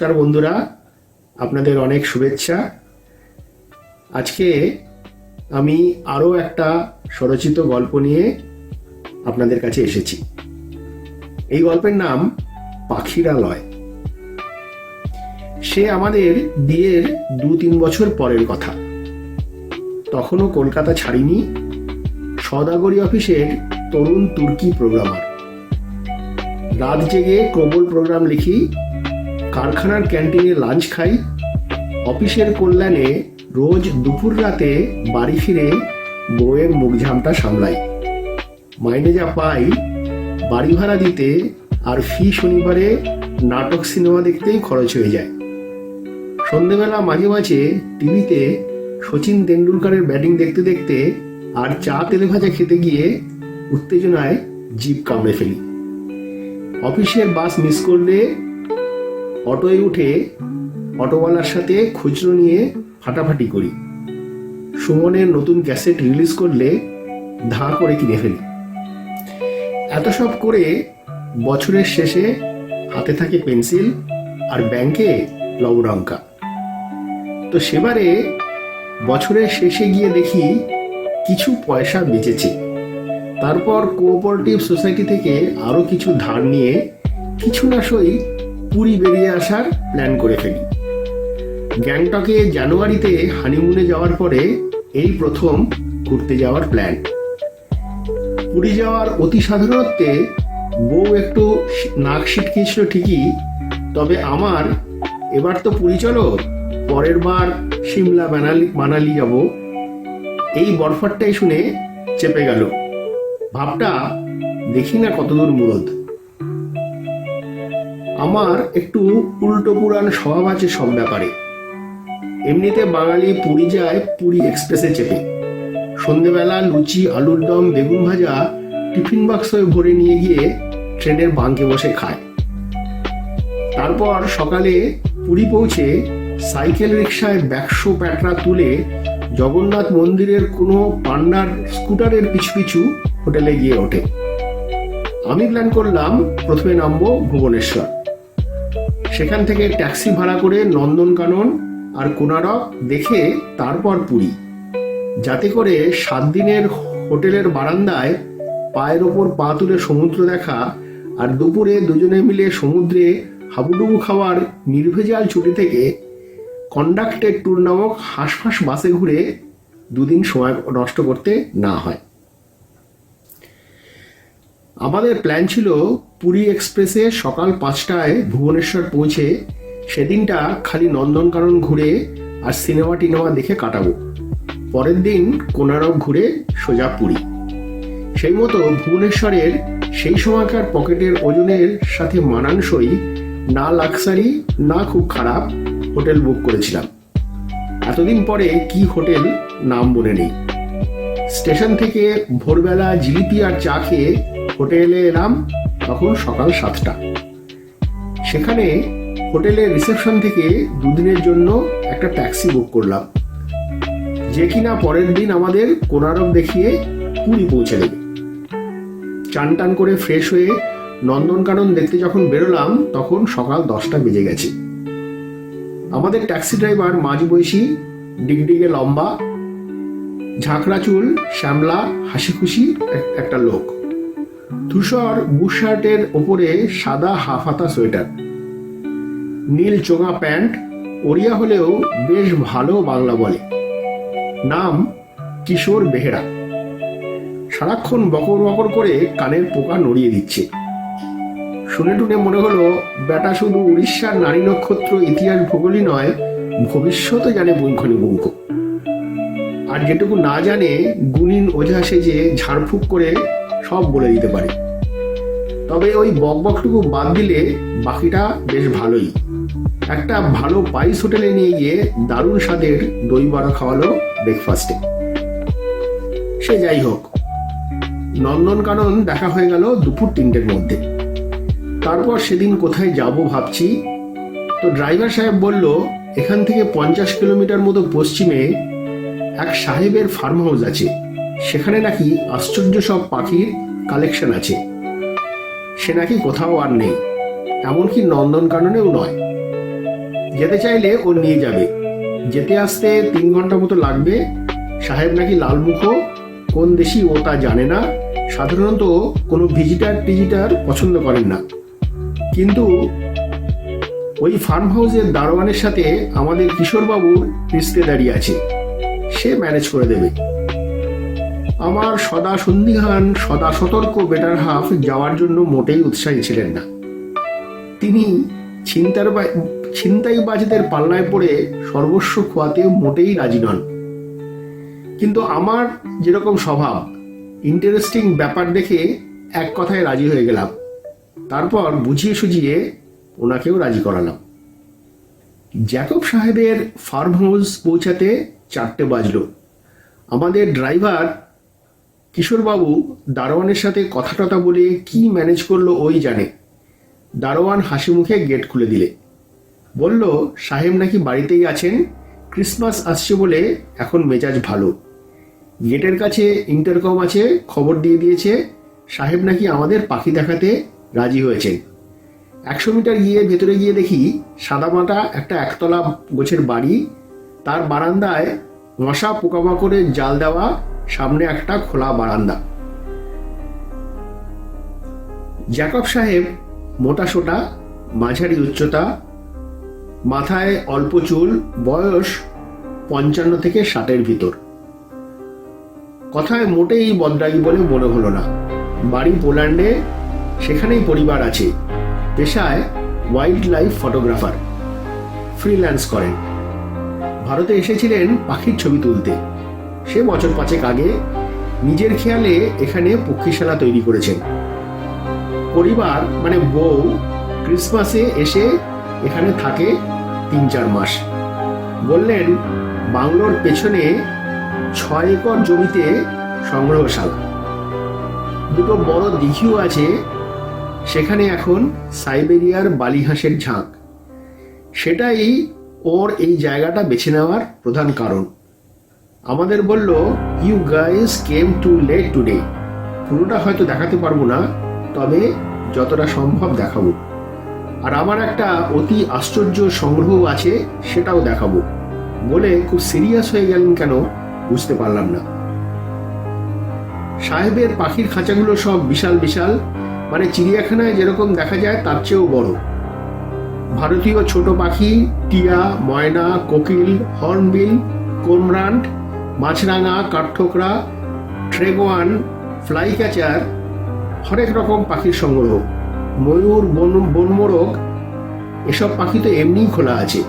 নমস্কার বন্ধুরা, আপনাদের অনেক শুভেচ্ছা। আজকে আমি আরও একটা স্বরচিত গল্প নিয়ে আপনাদের কাছে এসেছি। এই গল্পের নাম পাখিরালয়। সে আমাদের বিয়ের দু তিন বছর পরের কথা। তখনও কলকাতা ছাড়িনি সদাগরি অফিসের তরুণ তুর্কি প্রোগ্রামার। রাত জেগে প্রবল প্রোগ্রাম লিখি কারখানার ক্যান্টিনে লাঞ্চ খাই। অফিসের কল্যাণে রোজ দুপুর রাতে বাড়ি ফিরে বউয়ের মুখঝামটা সামলাই। মাইনে যা পাই, বাড়ি ভাড়া দিতে আর ফি শনিবারে নাটক সিনেমা দেখতেই খরচ হয়ে যায়। সন্ধেবেলা মাঝে মাঝে টিভিতে সচিন তেন্ডুলকারের ব্যাটিং দেখতে দেখতে আর চা তেলে ভাজা খেতে গিয়ে উত্তেজনায় জিভ কামড়ে ফেলি। অফিসের বাস মিস করলে অটোয় উঠে অটোওয়ালার সাথে খুচরো নিয়ে ফাটাফাটি করি। সুমনের নতুন ক্যাসেট রিলিজ করলে ধাঁ করে কিনে ফেলি। এত সব করে বছরের শেষে হাতে থাকে পেন্সিল আর ব্যাংকে লবডঙ্কা তো সেবারে বছরের শেষে গিয়ে দেখি কিছু পয়সা বেঁচেছে। তারপর কোঅপারেটিভ সোসাইটি থেকে আরও কিছু ধার নিয়ে কিছু না সই পুরী বেরিয়ে আসার প্ল্যান করে ফেলি। গ্যাংটকে জানুয়ারিতে হানিমুনে যাওয়ার পরে এই প্রথম ঘুরতে যাওয়ার প্ল্যান পুরী যাওয়ার অতি সাধারণত্বে বউ একটু নাক ছিটকিয়েছিল ঠিকই, তবে আমার এবার তো পুরী চলো, পরের বার সিমলা মানালি মানালি যাব। এই বরফারটাই শুনে চেপে গেল। ভাবটা দেখি না কতদূর মুরদ। আমার একটু উল্টো পুরাণ স্বভাব আছে সব ব্যাপারে। এমনিতে বাঙালি পুরী যায় পুরী এক্সপ্রেসে চেপে। সন্ধেবেলা লুচি, আলুর দম, বেগুন ভাজা, টিফিন বাক্সে ভরে নিয়ে গিয়ে ট্রেনের বাঙ্কে বসে খায়। তারপর সকালে পুরী পৌঁছে সাইকেল রিক্সায় ব্যাকশো প্যাটরা তুলে জগন্নাথ মন্দিরের কোনো পান্ডার স্কুটারের পিছু পিছু হোটেলে গিয়ে ওঠে। আমি প্ল্যান করলাম প্রথমে নামবো ভুবনেশ্বর। সেখান থেকে ট্যাক্সি ভাড়া করে নন্দনকানন আর কোনারক দেখে তারপর পুরী। যাতে করে সাত দিনের হোটেলের বারান্দায় পায়ের ওপর পা তুলে সমুদ্র দেখা আর দুপুরে দুজনে মিলে সমুদ্রে হাবুডুবু খাওয়ার নির্ভেজাল ছুটি থেকে কন্ডাক্টেড ট্যুর নামক হাঁসফাঁস বাসে ঘুরে দুদিন সময় নষ্ট করতে না হয়। আমাদের প্ল্যান ছিল পুরী এক্সপ্রেসে সকাল পাঁচটায় ভুবনেশ্বর পৌঁছে সেদিনটা খালি নন্দনকানন ঘুরে আর সিনেমা টিনেমা দেখে কাটাবো। পরের দিন কোনারক ঘুরে সোজা পুরী। সেই মতো ভুবনেশ্বরের সেই সময়কার পকেটের ওজনের সাথে মানানসই না লাক্সারি, না খুব খারাপ হোটেল বুক করেছিলাম। এতদিন পরে কি হোটেল নাম মনে নেই। স্টেশন থেকে ভোরবেলা জিলিপি আর চা খেয়ে হোটেলে এলাম, তখন সকাল সাতটা। সেখানে হোটেলের রিসেপশন থেকে দুদিনের জন্য একটা ট্যাক্সি বুক করলাম, যে কিনা পরের দিন আমাদের কোনারক দেখিয়ে পুরী পৌঁছে দেবে। চান টান করে ফ্রেশ হয়ে নন্দনকানন দেখতে যখন বেরোলাম, তখন সকাল দশটা বেজে গেছে। আমাদের ট্যাক্সি ড্রাইভার মাঝ বয়সী ডিগডিগে লম্বা ঝাঁকড়া চুল, শ্যামলা হাসি খুশি একটা লোক। ধূসর বুশার্টের ওপরে সাদা হাফ হাতা সোয়েটার। নীল চোঙা প্যান্ট, ওড়িয়া হলেও বেশ ভালো বাংলা বলে। নাম, কিশোর বেহেরা। সারাক্ষণ বকর বকর করে কানের পোকা নড়িয়ে দিচ্ছে। শুনে টুনে মনে হলো, বেটা শুধু উড়িষ্যার নারী নক্ষত্র ইতিহাস ভূগোলই নয় ভবিষ্যতে জানে বুঙ্খনি বুঙ্খ আর যেটুকু না জানে, গুণিন ওঝা সেজে ঝাড়ফুঁক করে সব বলে দিতে পারে। তবে ওই বকবকটুকু বাদ দিলে বাকিটা বেশ ভালোই। একটা ভালো পাইস হোটেলে নিয়ে গিয়ে দারুণ স্বাদের দই বড়া খাওয়ালো ব্রেকফাস্টে সে যাই হোক, নন্দনকানন দেখা হয়ে গেল দুপুর তিনটের মধ্যে। তারপর সেদিন কোথায় যাব ভাবছি, তো ড্রাইভার সাহেব বলল, এখান থেকে পঞ্চাশ কিলোমিটার মতো পশ্চিমে এক সাহেবের ফার্ম হাউস আছে। সেখানে নাকি আশ্চর্য সব পাখির কালেকশন আছে। সে নাকি কোথাও আর নেই, এমনকি নন্দনকাননেও নয়। যেতে চাইলে ও নিয়ে যাবে। যেতে আসতে তিন ঘণ্টা মতো লাগবে। সাহেব নাকি লালমুখো, কোন দেশি ও তা জানে না। সাধারণত কোনো ভিজিটার টিজিটার পছন্দ করেন না। কিন্তু ওই ফার্ম হাউসের দারোয়ানের সাথে আমাদের কিশোরবাবুর রিস্তেদারি আছে। সে ম্যানেজ করে দেবে। আমার সদা সন্দিহান সদা সতর্ক বেটার হাফ যাওয়ার জন্য মোটেই উৎসাহী ছিলেন না। তিনি ছিনতার ছিনতাইবাজদের পাল্লায় পড়ে সর্বস্ব খোয়াতে মোটেই রাজি নন। কিন্তু আমার যেরকম স্বভাব ইন্টারেস্টিং ব্যাপার দেখে এক কথায় রাজি হয়ে গেলাম। তারপর বুঝিয়ে সুঝিয়ে ওনাকেও রাজি করালাম। জ্যাকব সাহেবের ফার্ম হাউস পৌঁছাতে চারটে বাজলো। আমাদের ড্রাইভার কিশোরবাবু দারোয়ানের সাথে কথা টথা বলে কি ম্যানেজ করল ওই জানে। দারোয়ান হাসি মুখে গেট খুলে দিলে। বলল, সাহেব নাকি বাড়িতেই আছেন? ক্রিসমাস আসছে বলে এখন মেজাজ ভালো। গেটের কাছে ইন্টারকম আছে, খবর দিয়ে দিয়েছে, সাহেব নাকি আমাদের পাখি দেখাতে রাজি হয়েছেন। একশো মিটার গিয়ে ভেতরে গিয়ে দেখি সাদামাটা একটা একতলা গোছের বাড়ি তার বারান্দায় মশা পোকামাকড়ে জাল দেওয়া, সামনে একটা খোলা বারান্দা। জ্যাকব সাহেব মোটা সোটা, মাঝারি উচ্চতা, মাথায় অল্প চুল, বয়স পঞ্চান্ন থেকে ষাটের ভিতর। কথায় মোটেই বদরাগী বলে মনে হলো না। বাড়ি পোল্যান্ডে, সেখানেই পরিবার আছে। পেশায় ওয়াইল্ড লাইফ ফটোগ্রাফার ফ্রিল্যান্স করেন। ভারতে এসেছিলেন পাখির ছবি তুলতে। সে বছর পাঁচেক আগে নিজের খেয়ালে এখানে পক্ষীশালা তৈরি করেছেন। পরিবার মানে বউ, ক্রিসমাসে এসে এখানে থাকে তিন চার মাস। বললেন, বাংলোর পেছনে ছয় একর জমিতে সংগ্রহশালা দুটো বড় দিঘিও আছে, সেখানে এখন সাইবেরিয়ার বালিহাঁসের ঝাঁক। সেটাই ওর এই জায়গাটা বেছে নেওয়ার প্রধান কারণ। আমাদের বলল you guys came too late today পুরোটা হয়তো দেখাতে পারব না, তবে যতটা সম্ভব দেখাবো। আর আমার একটা অতি আশ্চর্য সংগ্রহ আছে, সেটাও দেখাবো। বলে খুব সিরিয়াস হয়ে গেলেন কেন, বুঝতে পারলাম না। সাহেবের পাখির খাঁচাগুলো সব বিশাল বিশাল মানে চিড়িয়াখানায় যেরকম দেখা যায়, তার চেয়েও বড়। ভারতীয় ছোট পাখি, টিয়া, ময়না, কোকিল, হর্নবিল, কোমরান্ট, মাছরাঙা, কাঠঠোকরা, ট্রেগোয়ান ফ্লাই ক্যাচার হরেক রকম পাখির সংগ্রহ। ময়ূর, বন, বনমোরগ, এসব পাখি তো এমনিই খোলা আছে।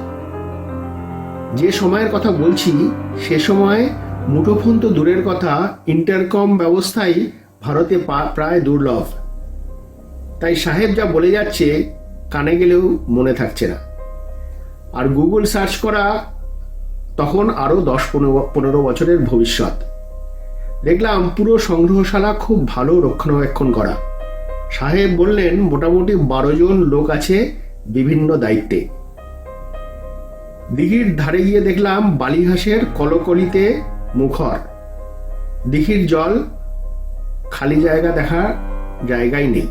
যে সময়ের কথা বলছি, সে সময় মুঠোফোন তো দূরের কথা, ইন্টারকম ব্যবস্থাই ভারতে প্রায় দুর্লভ। তাই সাহেব যা বলে যাচ্ছে কানে গেলেও মনে থাকছে না। আর গুগল সার্চ করা তখন আরও দশ পনেরো পনেরো বছরের ভবিষ্যৎ। দেখলাম পুরো সংগ্রহশালা খুব ভালো রক্ষণাবেক্ষণ করা। সাহেব বললেন, মোটামুটি বারো জন লোক আছে বিভিন্ন দায়িত্বে। দিঘির ধারে গিয়ে দেখলাম বালিহাঁসের কলকলিতে মুখর। দিঘির জল খালি জায়গা দেখার জায়গায় নেই।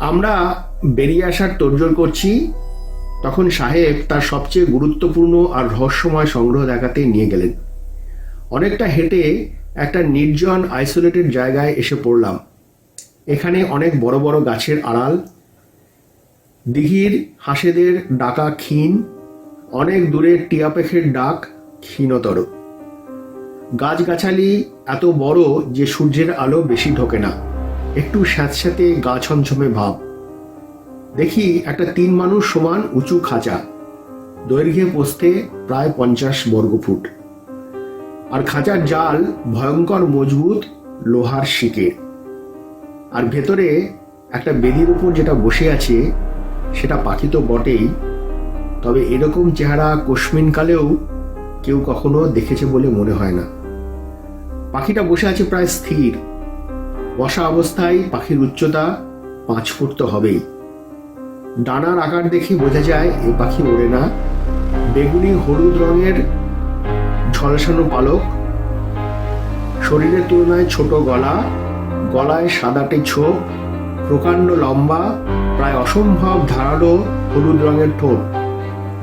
আমরা বেরিয়ে আসার তোড়জোড় করছি, তখন সাহেব তার সবচেয়ে গুরুত্বপূর্ণ আর রহস্যময় সংগ্রহ দেখাতে নিয়ে গেলেন। অনেকটা হেঁটে একটা নির্জন আইসোলেটেড জায়গায় এসে পড়লাম। এখানে অনেক বড় বড় গাছের আড়াল, দিঘির হাঁসেদের ডাকা ক্ষীণ, অনেক দূরে টিয়াপেখের ডাক ক্ষীণতর। গাছগাছালি এত বড় যে সূর্যের আলো বেশি ঢোকে না। একটু স্যাঁতস্যাঁতে গা ছমছমে ভাব। দেখি একটা তিন মানুষ সমান উঁচু খাঁচা। দৈর্ঘ্যে পোস্তে প্রায় পঞ্চাশ বর্গফুট। আর খাঁচার জাল ভয়ঙ্কর মজবুত লোহার শিকে। আর ভেতরে একটা বেদির উপর যেটা বসে আছে, সেটা পাখি তো বটেই। তবে এরকম চেহারা কালেও কেউ কখনো দেখেছে বলে মনে হয় না। পাখিটা বসে আছে প্রায় স্থির। বসা অবস্থায় পাখির উচ্চতা পাঁচ ফুট তো হবেই। ডানার আকার দেখে বোঝা যায় এ পাখি ওড়ে না। বেগুনি, হলুদ রঙের ঝলসানো পালক। শরীরের তুলনায় ছোট গলা, গলায় সাদাটে ছোপ, প্রকাণ্ড লম্বা, প্রায় অসম্ভব ধারালো হলুদ রঙের ঠোঁট,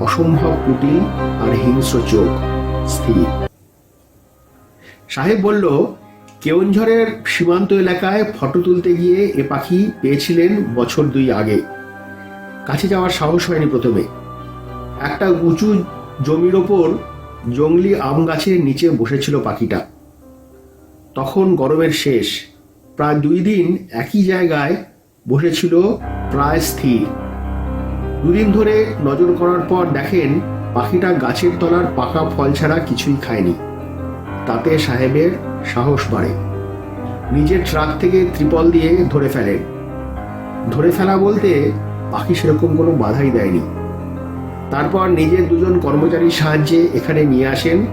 অসম্ভব কুটিল আর হিংস্র চোখ, স্থির। সাহেব বলল কেওনঝড়ের সীমান্ত এলাকায় ফটো তুলতে গিয়ে এ পাখি পেয়েছিলেন বছর দুই আগে। কাছে যাওয়ার সাহস হয়নি প্রথমে। একটা উঁচু জমির ওপর জঙ্গলি আম গাছের নিচে বসেছিল পাখিটা। তখন গরমের শেষ। প্রায় দুই দিন একই জায়গায় বসেছিল প্রায় স্থির। দুদিন ধরে নজর করার পর দেখেন পাখিটা গাছের তলার পাকা ফল ছাড়া কিছুই খায়নি। তাতে সাহেবের সাহস বাড়ে। নিজের ট্রাক থেকে ত্রিপল দিয়ে ধরে ফেলেন ধরে ফেলা বলতে পাখি সেরকম কোনো বাধাই দেয়নি। তারপর নিজের দুজন কর্মচারীর সাহায্যে এখানে নিয়ে আসেন।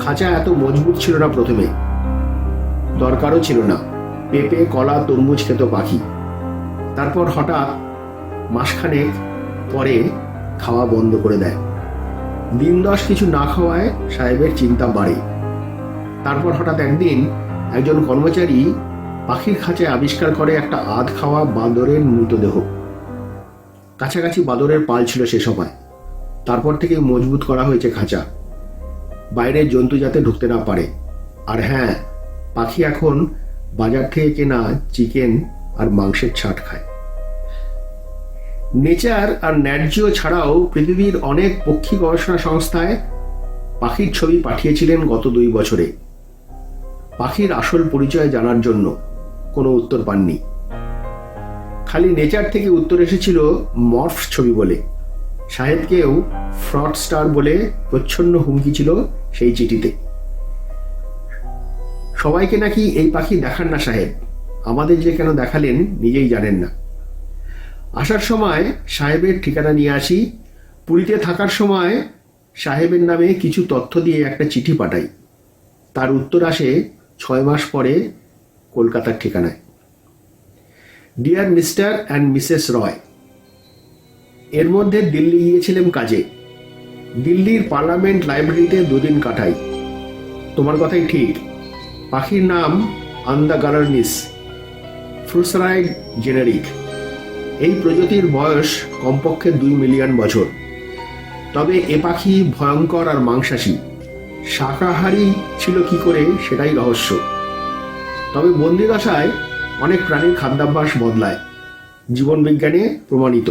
খাঁচা এত মজবুত ছিল না প্রথমে। দরকারও ছিল না। পেঁপে, কলা, তরমুজ খেত পাখি। তারপর হঠাৎ মাসখানেক পরে খাওয়া বন্ধ করে দেয়। দিন দশ কিছু না খাওয়ায় সাহেবের চিন্তা বাড়ে। তারপর হঠাৎ একদিন একজন কর্মচারী পাখির খাঁচায় আবিষ্কার করে একটা আধ খাওয়া বাঁদরের মৃতদেহ। কাছাকাছি বাঁদরের পাল ছিল সে সময়। তারপর থেকে মজবুত করা হয়েছে খাঁচা। বাইরের জন্তু যাতে ঢুকতে না পারে। আর হ্যাঁ পাখি এখন বাজার থেকে কেনা চিকেন আর মাংসের ছাট খায়। নেচার আর ন্যায্য ছাড়াও পৃথিবীর অনেক পক্ষী গবেষণা সংস্থায় পাখির ছবি পাঠিয়েছিলেন গত দুই বছরে। পাখির আসল পরিচয় জানার জন্য কোনো উত্তর পাননি। খালি নেচার থেকে উত্তর এসেছিল মর্ফ ছবি বলে। সাহেবকেও ফ্রড স্টার বলে প্রচ্ছন্ন হুমকি ছিল সেই চিঠিতে। সবাইকে নাকি এই পাখি দেখান না সাহেব, আমাদের যে কেন দেখালেন নিজেই জানেন না। আসার সময় সাহেবের ঠিকানা নিয়ে আসি, পুরীতে থাকার সময় সাহেবের নামে কিছু তথ্য দিয়ে একটা চিঠি পাঠাই। তার উত্তর আসে ছয় মাস পরে কলকাতার ঠিকানায়। Dear Mr and Mrs Roy এর মধ্যে দিল্লি গিয়েছিলাম কাজে। দিল্লির পার্লামেন্ট লাইব্রেরিতে দুদিন কাটাই। তোমার কথাই ঠিক। পাখির নাম আন্দা গালার্নিস ফ্রুসরাইড জেনারিক এই প্রজাতির বয়স কমপক্ষে দুই মিলিয়ন বছর। তবে এ পাখি ভয়ঙ্কর আর মাংসাশী। শাকাহারী ছিল কি করে সেটাই রহস্য। তবে বন্দিদশায় অনেক প্রাণীর খাদ্যাভ্যাস বদলায় জীবনবিজ্ঞানে প্রমাণিত।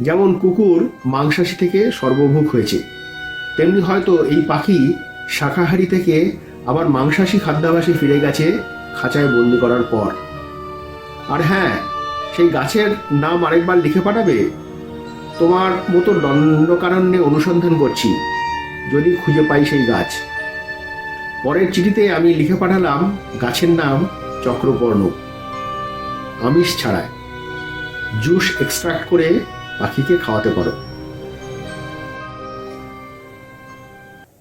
যেমন কুকুর মাংসাশী থেকে সর্বভুক হয়েছে, তেমনি হয়তো এই পাখি শাকাহারী থেকে আবার মাংসাশী খাদ্যাভ্যাসে ফিরে গেছে খাঁচায় বন্দি করার পর। আর হ্যাঁ সেই গাছের নাম আরেকবার লিখে পাঠাবে? তোমার মতো দণ্ডকারণ্যে অনুসন্ধান করছি। যদি খুঁজে পাই সেই গাছ। পরের চিঠিতে আমি লিখে পাঠালাম, গাছের নাম চক্রপর্ণ আমিষ ছাড়ায় জুস এক্সট্রাক্ট করে পাখিকে খাওয়াতে পারো।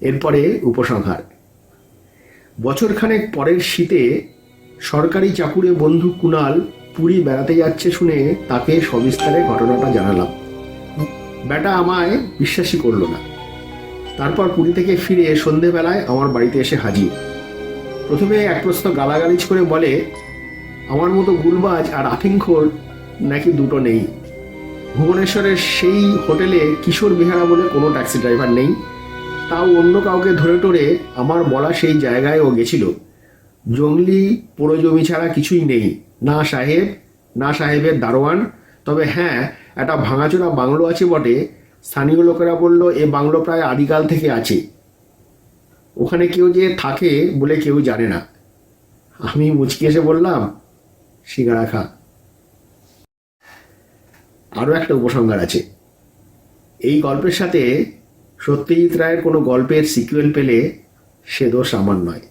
এরপরে উপসংহার। বছরখানেক পরের শীতে সরকারি চাকুরে বন্ধু কুনাল পুরী বেড়াতে যাচ্ছে শুনে তাকে সবিস্তারে ঘটনাটা জানালাম। বেটা আমায় বিশ্বাসই করল না। তারপর পুরী থেকে ফিরে সন্ধেবেলায় আমার বাড়িতে এসে হাজির। প্রথমে এক প্রশ্ন গালাগালিজ করে বলে, আমার মতো গুলবাজ আর আফিংখোর নাকি দুটো নেই? ভুবনেশ্বরের সেই হোটেলে কিশোর বিহারা বলে কোনো ট্যাক্সি ড্রাইভার নেই। তাও অন্য কাউকে ধরে টরে আমার বলা সেই জায়গায় ও গেছিল। জঙ্গলি পোড়ো জমি ছাড়া কিছুই নেই। না সাহেব, না সাহেবের দারোয়ান। তবে হ্যাঁ একটা ভাঙাচোরা বাংলো আছে বটে। স্থানীয় লোকেরা বলল, এ বাংলো প্রায় আদিকাল থেকে আছে। ওখানে কেউ যে থাকে বলে কেউ জানে না। আমি মুচকি এসে বললাম, সিঙ্গারা খা। আরও একটা উপসংহার আছে। এই গল্পের সাথে সত্যজিৎ রায়ের কোনো গল্পের সিকুয়েল পেলে সে দোষ আমার নয়।